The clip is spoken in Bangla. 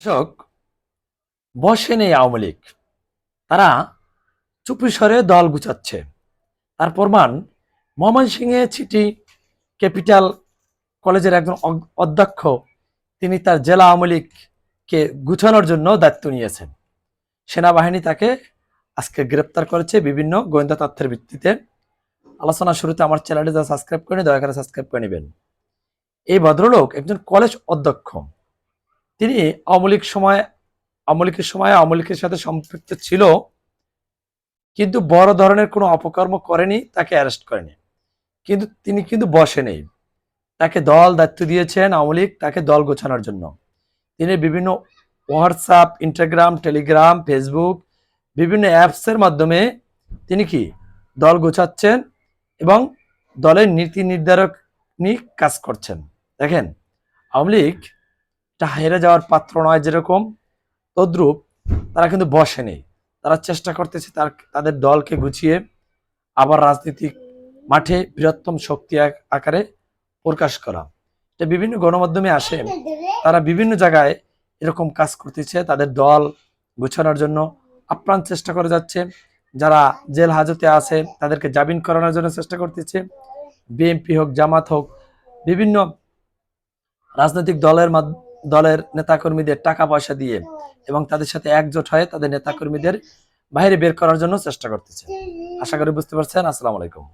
দর্শক বসে নেই আওয়ামী লীগ। তারা চুপি সরে দল গুছাচ্ছে। তার প্রমাণ, ময়মনসিংহে সিটি ক্যাপিটাল কলেজের একজন অধ্যক্ষ, তিনি তার জেলা আওয়ামী লীগকে গুছানোর জন্য দায়িত্ব নিয়েছেন। সেনাবাহিনী তাকে আজকে গ্রেপ্তার করেছে বিভিন্ন গোয়েন্দা তথ্যের ভিত্তিতে। আলোচনা শুরুতে আমার চ্যানেলটি যারা সাবস্ক্রাইব করেনি, দয়া করে সাবস্ক্রাইব করে নেবেন। এই ভদ্রলোক একজন কলেজ অধ্যক্ষ। তিনি লীগ সময় আওয়ামী সময় আওয়ামী সাথে সম্পৃক্ত ছিল, কিন্তু বড় ধরনের কোনো অপকর্ম করেনি, তাকে অ্যারেস্ট করেনি। কিন্তু তিনি কিন্তু বসে নেই তাকে দল দায়িত্ব দিয়েছেন আওয়ামী লীগ তাকে দল গোছানোর জন্য। তিনি বিভিন্ন হোয়াটসঅ্যাপ ইনস্টাগ্রাম টেলিগ্রাম ফেসবুক বিভিন্ন অ্যাপসের মাধ্যমে তিনি কি দল গোছাচ্ছেন এবং দলের নীতি নির্ধারক নিয়ে কাজ করছেন। দেখেন আওয়ামী লীগ এটা হেরে যাওয়ার পাত্র নয় যেরকম। তদ্রূপ তারা কিন্তু বসে নেই তারা চেষ্টা করতেছে তার, তাদের দলকে গুছিয়ে আবার রাজনৈতিক মাঠে বৃহত্তম শক্তি আক- আকারে প্রকাশ করা। এটা বিভিন্ন গণমাধ্যমে আসে। তারা বিভিন্ন জায়গায় এরকম কাজ করতেছে। তাদের দল গুছানোর জন্য আপ্রাণ চেষ্টা করে যাচ্ছে। যারা জেল হাজতে আছে, তাদেরকে জামিন করানোর জন্য চেষ্টা করতেছে। বিএনপি হোক, জামাত হোক, বিভিন্ন রাজনৈতিক দলের দলের নেতাকর্মীদের টাকা পয়সা দিয়ে এবং তাদের সাথে একজোট হয়ে তাদের নেতাকর্মীদের বাইরে বের করার জন্য চেষ্টা করতেছে। আশা করি বুঝতে পারছেন। আসসালামু আলাইকুম।